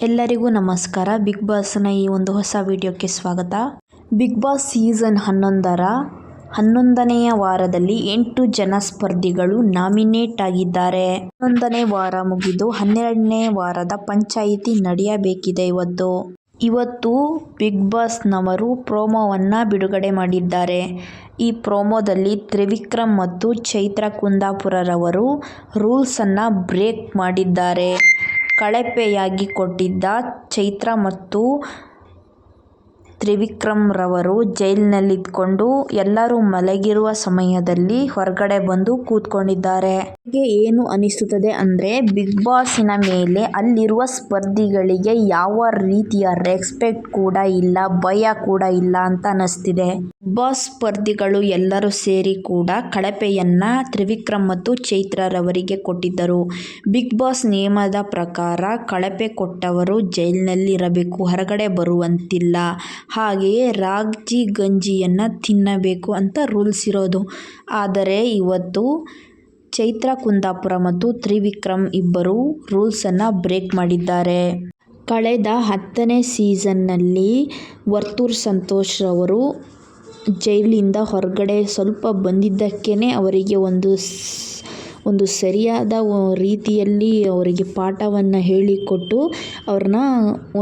ಎಲ್ಲರಿಗೂ ನಮಸ್ಕಾರ. ಬಿಗ್ ಬಾಸ್ನ ಈ ಒಂದು ಹೊಸ ವಿಡಿಯೋಕ್ಕೆ ಸ್ವಾಗತ. ಬಿಗ್ ಬಾಸ್ ಸೀಸನ್ ಹನ್ನೊಂದರ ಹನ್ನೊಂದನೆಯ ವಾರದಲ್ಲಿ ಎಂಟು ಜನ ಸ್ಪರ್ಧಿಗಳು ನಾಮಿನೇಟ್ ಆಗಿದ್ದಾರೆ. ಹನ್ನೊಂದನೇ ವಾರ ಮುಗಿದು ಹನ್ನೆರಡನೇ ವಾರದ ಪಂಚಾಯಿತಿ ನಡೆಯಬೇಕಿದೆ ಇವತ್ತು. ಇವತ್ತು ಬಿಗ್ ಬಾಸ್ನವರು ಪ್ರೋಮೋವನ್ನು ಬಿಡುಗಡೆ ಮಾಡಿದ್ದಾರೆ. ಈ ಪ್ರೋಮೋದಲ್ಲಿ ತ್ರಿವಿಕ್ರಮ್ ಮತ್ತು ಚೈತ್ರ ಕುಂದಾಪುರರವರು ರೂಲ್ಸನ್ನು ಬ್ರೇಕ್ ಮಾಡಿದ್ದಾರೆ. ಕಳಪೆಯಾಗಿ ಕೊಟ್ಟಿದ್ದ ಚೈತ್ರ ಮತ್ತು ತ್ರಿವಿಕ್ರಮ್ರವರು ಜೈಲಿನಲ್ಲಿದ್ಕೊಂಡು ಎಲ್ಲರೂ ಮಲಗಿರುವ ಸಮಯದಲ್ಲಿ ಹೊರಗಡೆ ಬಂದು ಕೂತ್ಕೊಂಡಿದ್ದಾರೆ. ನನಗೆ ಏನು ಅನಿಸುತ್ತದೆ ಅಂದರೆ ಬಿಗ್ ಬಾಸಿನ ಮೇಲೆ ಅಲ್ಲಿರುವ ಸ್ಪರ್ಧಿಗಳಿಗೆ ಯಾವ ರೀತಿಯ ರೆಸ್ಪೆಕ್ಟ್ ಕೂಡ ಇಲ್ಲ, ಭಯ ಕೂಡ ಇಲ್ಲ ಅಂತ ಅನಿಸ್ತಿದೆ. ಬಿಗ್ ಬಾಸ್ ಸ್ಪರ್ಧಿಗಳು ಎಲ್ಲರೂ ಸೇರಿ ಕೂಡ ಕಳಪೆಯನ್ನ ತ್ರಿವಿಕ್ರಮ್ ಮತ್ತು ಚೈತ್ರರವರಿಗೆ ಕೊಟ್ಟಿದ್ದರು. ಬಿಗ್ ಬಾಸ್ ನಿಯಮದ ಪ್ರಕಾರ ಕಳಪೆ ಕೊಟ್ಟವರು ಜೈಲಿನಲ್ಲಿರಬೇಕು, ಹೊರಗಡೆ ಬರುವಂತಿಲ್ಲ. ಹಾಗೆಯೇ ರಾಗಿ ಗಂಜಿಯನ್ನು ತಿನ್ನಬೇಕು ಅಂತ ರೂಲ್ಸ್ ಇರೋದು. ಆದರೆ ಇವತ್ತು ಚೈತ್ರ ಕುಂದಾಪುರ ಮತ್ತು ತ್ರಿವಿಕ್ರಮ್ ಇಬ್ಬರು ರೂಲ್ಸನ್ನು ಬ್ರೇಕ್ ಮಾಡಿದ್ದಾರೆ. ಕಳೆದ ಹತ್ತನೇ ಸೀಸನ್ನಲ್ಲಿ ವರ್ತೂರ್ ಸಂತೋಷ್ ರವರು ಜೈಲಿಂದ ಹೊರಗಡೆ ಸ್ವಲ್ಪ ಬಂದಿದ್ದಕ್ಕೇ ಅವರಿಗೆ ಒಂದು ಒಂದು ಸರಿಯಾದ ರೀತಿಯಲ್ಲಿ ಅವರಿಗೆ ಪಾಠವನ್ನು ಹೇಳಿಕೊಟ್ಟು ಅವ್ರನ್ನ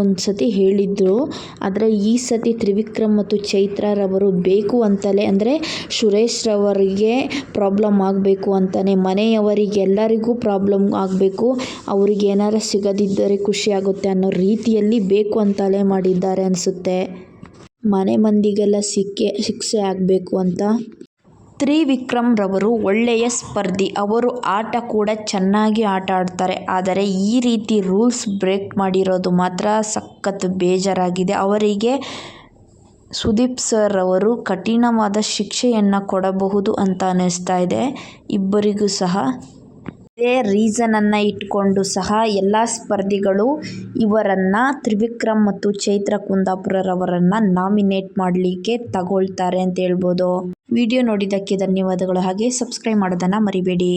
ಒಂದು ಸತಿ ಹೇಳಿದ್ರು. ಆದರೆ ಈ ಸತಿ ತ್ರಿವಿಕ್ರಮ್ ಮತ್ತು ಚೈತ್ರರವರು ಬೇಕು ಅಂತಲೇ, ಅಂದರೆ ಸುರೇಶ್ರವರಿಗೆ ಪ್ರಾಬ್ಲಮ್ ಆಗಬೇಕು ಅಂತಲೇ ಮನೆಯವರಿಗೆಲ್ಲರಿಗೂ ಪ್ರಾಬ್ಲಮ್ ಆಗಬೇಕು, ಅವ್ರಿಗೆ ಏನಾರು ಸಿಗದಿದ್ದರೆ ಖುಷಿಯಾಗುತ್ತೆ ಅನ್ನೋ ರೀತಿಯಲ್ಲಿ ಬೇಕು ಅಂತಲೇ ಮಾಡಿದ್ದಾರೆ ಅನಿಸುತ್ತೆ. ಮನೆ ಮಂದಿಗೆಲ್ಲ ಸಿಕ್ಕೇ, ಶಿಕ್ಷೆ ಆಗಬೇಕು ಅಂತ. ತ್ರಿವಿಕ್ರಮ್ ರವರು ಒಳ್ಳೆಯ ಸ್ಪರ್ಧಿ. ಅವರು ಆಟ ಕೂಡ ಚೆನ್ನಾಗಿ ಆಟ ಆಡ್ತಾರೆ ಆದರೆ ಈ ರೀತಿ ರೂಲ್ಸ್ ಬ್ರೇಕ್ ಮಾಡಿರೋದು ಮಾತ್ರ ಸಖತ್ ಬೇಜಾರಾಗಿದೆ. ಅವರಿಗೆ ಸುದೀಪ್ ಸರ್ ಅವರು ಕಠಿಣವಾದ ಶಿಕ್ಷೆಯನ್ನು ಕೊಡಬಹುದು ಅಂತ ಅನ್ನಿಸ್ತಾ ಇದೆ. ಇಬ್ಬರಿಗೂ ಸಹ ಇದೇ ರೀಸನನ್ನು ಇಟ್ಕೊಂಡು ಸಹ ಎಲ್ಲ ಸ್ಪರ್ಧಿಗಳು ಇವರನ್ನು ತ್ರಿವಿಕ್ರಮ್ ಮತ್ತು ಚೈತ್ರ ಕುಂದಾಪುರರವರನ್ನು ನಾಮಿನೇಟ್ ಮಾಡಲಿಕ್ಕೆ ತಗೊಳ್ತಾರೆ ಅಂತ ಹೇಳ್ಬೋದು. ವಿಡಿಯೋ ನೋಡಿದ್ದಕ್ಕೆ ಧನ್ಯವಾದಗಳು. ಹಾಗೆ ಸಬ್ಸ್ಕ್ರೈಬ್ ಮಾಡೋದನ್ನು ಮರಿಬೇಡಿ.